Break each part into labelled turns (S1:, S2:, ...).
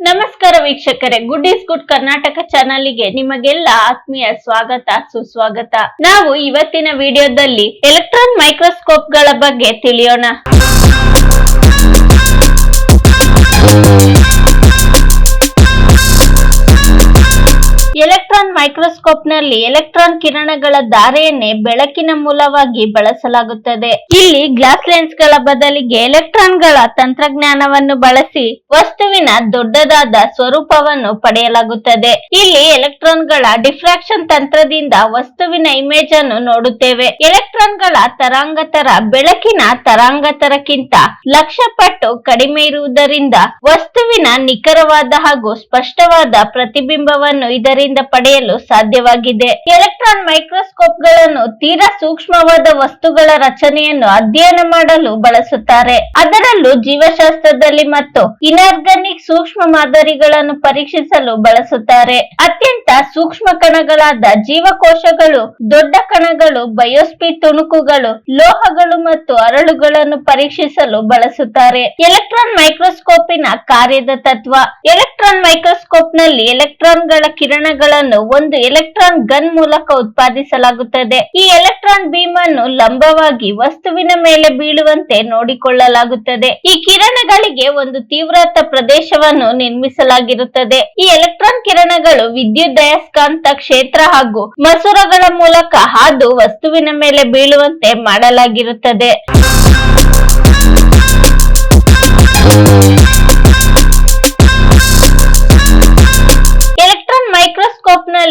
S1: ನಮಸ್ಕಾರ ವೀಕ್ಷಕರೇ good is good Karnataka ಚಾನಲ್ಗೆ ನಿಮಗೆಲ್ಲ ಆತ್ಮೀಯ ಸ್ವಾಗತ, ಸುಸ್ವಾಗತ. ನಾವು ಇವತ್ತಿನ ವಿಡಿಯೋದಲ್ಲಿ ಎಲೆಕ್ಟ್ರಾನ್ ಮೈಕ್ರೋಸ್ಕೋಪ್ಗಳ ಬಗ್ಗೆ ತಿಳಿಯೋಣ. ಎಲೆಕ್ಟ್ರಾನ್ ಮೈಕ್ರೋಸ್ಕೋಪ್ನಲ್ಲಿ ಎಲೆಕ್ಟ್ರಾನ್ ಕಿರಣಗಳ ಧಾರೆಯನ್ನೇ ಬೆಳಕಿನ ಮೂಲವಾಗಿ ಬಳಸಲಾಗುತ್ತದೆ. ಇಲ್ಲಿ ಗ್ಲಾಸ್ ಲೆನ್ಸ್ಗಳ ಬದಲಿಗೆ ಎಲೆಕ್ಟ್ರಾನ್ಗಳ ತಂತ್ರಜ್ಞಾನವನ್ನು ಬಳಸಿ ವಸ್ತುವಿನ ದೊಡ್ಡದಾದ ಸ್ವರೂಪವನ್ನು ಪಡೆಯಲಾಗುತ್ತದೆ. ಇಲ್ಲಿ ಎಲೆಕ್ಟ್ರಾನ್ಗಳ ಡಿಫ್ರಾಕ್ಷನ್ ತಂತ್ರದಿಂದ ವಸ್ತುವಿನ ಇಮೇಜ್ ಅನ್ನು ನೋಡುತ್ತೇವೆ. ಎಲೆಕ್ಟ್ರಾನ್ಗಳ ತರಾಂಗತರ ಬೆಳಕಿನ ತರಾಂಗತರಕ್ಕಿಂತ ಲಕ್ಷ ಪಟ್ಟು ಕಡಿಮೆ ಇರುವುದರಿಂದ ವಸ್ತುವಿನ ನಿಖರವಾದ ಹಾಗೂ ಸ್ಪಷ್ಟವಾದ ಪ್ರತಿಬಿಂಬವನ್ನು ಇದರಿಂದ ಪಡೆಯಲು ಸಾಧ್ಯವಾಗಿದೆ. ಎಲೆಕ್ಟ್ರಾನ್ ಮೈಕ್ರೋಸ್ಕೋಪ್ಗಳನ್ನು ತೀರಾ ಸೂಕ್ಷ್ಮವಾದ ವಸ್ತುಗಳ ರಚನೆಯನ್ನು ಅಧ್ಯಯನ ಮಾಡಲು ಬಳಸುತ್ತಾರೆ. ಅದರಲ್ಲೂ ಜೀವಶಾಸ್ತ್ರದಲ್ಲಿ ಮತ್ತು ಇನಾರ್ಗಾನಿಕ್ ಸೂಕ್ಷ್ಮ ಮಾದರಿಗಳನ್ನು ಪರೀಕ್ಷಿಸಲು ಬಳಸುತ್ತಾರೆ. ಅತ್ಯಂತ ಸೂಕ್ಷ್ಮ ಕಣಗಳಾದ ಜೀವಕೋಶಗಳು, ದೊಡ್ಡ ಕಣಗಳು ಬಯೋಸ್ಪಿ ತುಣುಕುಗಳು, ಲೋಹಗಳು ಮತ್ತು ಅರಳುಗಳನ್ನು ಪರೀಕ್ಷಿಸಲು ಬಳಸುತ್ತಾರೆ. ಎಲೆಕ್ಟ್ರಾನ್ ಮೈಕ್ರೋಸ್ಕೋಪಿನ ಕಾರ್ಯದ ತತ್ವ. ಎಲೆಕ್ಟ್ರಾನ್ ಮೈಕ್ರೋಸ್ಕೋಪ್ನಲ್ಲಿ ಎಲೆಕ್ಟ್ರಾನ್ಗಳ ಕಿರಣಗಳನ್ನು ಒಂದು ಎಲೆಕ್ಟ್ರಾನ್ ಗನ್ ಮೂಲಕ ಉತ್ಪಾದಿಸಲಾಗುತ್ತದೆ. ಈ ಎಲೆಕ್ಟ್ರಾನ್ ಬೀಮ್ ಅನ್ನು ಲಂಬವಾಗಿ ವಸ್ತುವಿನ ಮೇಲೆ ಬೀಳುವಂತೆ ನೋಡಿಕೊಳ್ಳಲಾಗುತ್ತದೆ. ಈ ಕಿರಣಗಳಿಗೆ ಒಂದು ತೀವ್ರತ ಪ್ರದೇಶವನ್ನು ನಿರ್ಮಿಸಲಾಗಿರುತ್ತದೆ. ಈ ಎಲೆಕ್ಟ್ರಾನ್ ಕಿರಣಗಳು ವಿದ್ಯುದಯಸ್ಕಾಂತ ಕ್ಷೇತ್ರ ಹಾಗೂ ಮಸೂರಗಳ ಮೂಲಕ ಹಾದು ವಸ್ತುವಿನ ಮೇಲೆ ಬೀಳುವಂತೆ ಮಾಡಲಾಗಿರುತ್ತದೆ.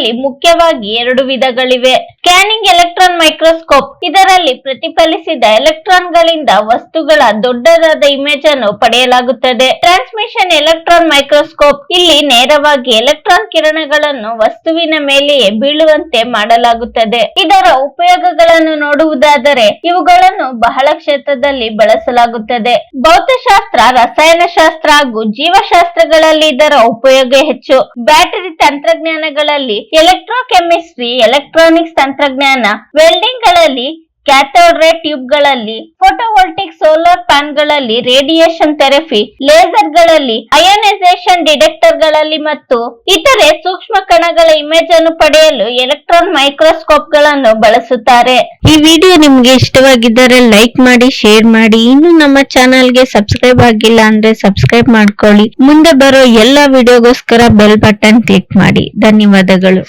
S1: ನಲ್ಲಿ ಮುಖ್ಯವಾಗಿ ಎರಡು ವಿಧಗಳಿವೆ. Scanning electron microscope. ಇದರಲ್ಲಿ ಪ್ರತಿಫಲಿಸಿದ ಎಲೆಕ್ಟ್ರಾನ್ ಗಳಿಂದ ವಸ್ತುಗಳ ದೊಡ್ಡದಾದ ಇಮೇಜ್ ಅನ್ನು ಪಡೆಯಲಾಗುತ್ತದೆ. Transmission electron microscope. ಇಲ್ಲಿ ನೇರವಾಗಿ ಎಲೆಕ್ಟ್ರಾನ್ ಕಿರಣಗಳನ್ನು ವಸ್ತುವಿನ ಮೇಲೆಯೇ ಬೀಳುವಂತೆ ಮಾಡಲಾಗುತ್ತದೆ. ಇದರ ಉಪಯೋಗಗಳನ್ನು ನೋಡುವುದಾದರೆ ಇವುಗಳನ್ನು ಬಹಳ ಕ್ಷೇತ್ರದಲ್ಲಿ ಬಳಸಲಾಗುತ್ತದೆ. ಭೌತಶಾಸ್ತ್ರ, ರಸಾಯನಶಾಸ್ತ್ರ ಹಾಗೂ ಜೀವಶಾಸ್ತ್ರಗಳಲ್ಲಿ ಇದರ ಉಪಯೋಗ ಹೆಚ್ಚು. ಬ್ಯಾಟರಿ ತಂತ್ರಜ್ಞಾನಗಳಲ್ಲಿ ಎಲೆಕ್ಟ್ರೋಕೆಮಿಸ್ಟ್ರಿ ಎಲೆಕ್ಟ್ರಾನಿಕ್ಸ್ ತಂತ್ರಜ್ಞಾನ ವೆಲ್ಡಿಂಗ್ಗಳಲ್ಲಿ ಕ್ಯಾಥೋಡ್ ರೇ ಟ್ಯೂಬ್ಗಳಲ್ಲಿ ಫೋಟೋವೋಲ್ಟಿಕ್ ಸೋಲಾರ್ ಪ್ಯಾನ್ಗಳಲ್ಲಿ ರೇಡಿಯೇಷನ್ ಥೆರಪಿ ಲೇಸರ್ಗಳಲ್ಲಿ ಅಯೋನೈಸೇಷನ್ ಡಿಟೆಕ್ಟರ್ಗಳಲ್ಲಿ ಮತ್ತು ಇತರೆ ಸೂಕ್ಷ್ಮ ಕಣಗಳ ಇಮೇಜ್ ಅನ್ನು ಪಡೆಯಲು ಎಲೆಕ್ಟ್ರಾನ್ ಮೈಕ್ರೋಸ್ಕೋಪ್ಗಳನ್ನು ಬಳಸುತ್ತಾರೆ.
S2: ಈ ವಿಡಿಯೋ ನಿಮ್ಗೆ ಇಷ್ಟವಾಗಿದ್ದರೆ ಲೈಕ್ ಮಾಡಿ ಶೇರ್ ಮಾಡಿ. ಇನ್ನು ನಮ್ಮ ಚಾನಲ್ಗೆ ಸಬ್ಸ್ಕ್ರೈಬ್ ಆಗಿಲ್ಲ ಅಂದ್ರೆ ಸಬ್ಸ್ಕ್ರೈಬ್ ಮಾಡ್ಕೊಳ್ಳಿ. ಮುಂದೆ ಬರೋ ಎಲ್ಲ ವಿಡಿಯೋಗೋಸ್ಕರ ಬೆಲ್ ಬಟನ್ ಕ್ಲಿಕ್ ಮಾಡಿ. ಧನ್ಯವಾದಗಳು.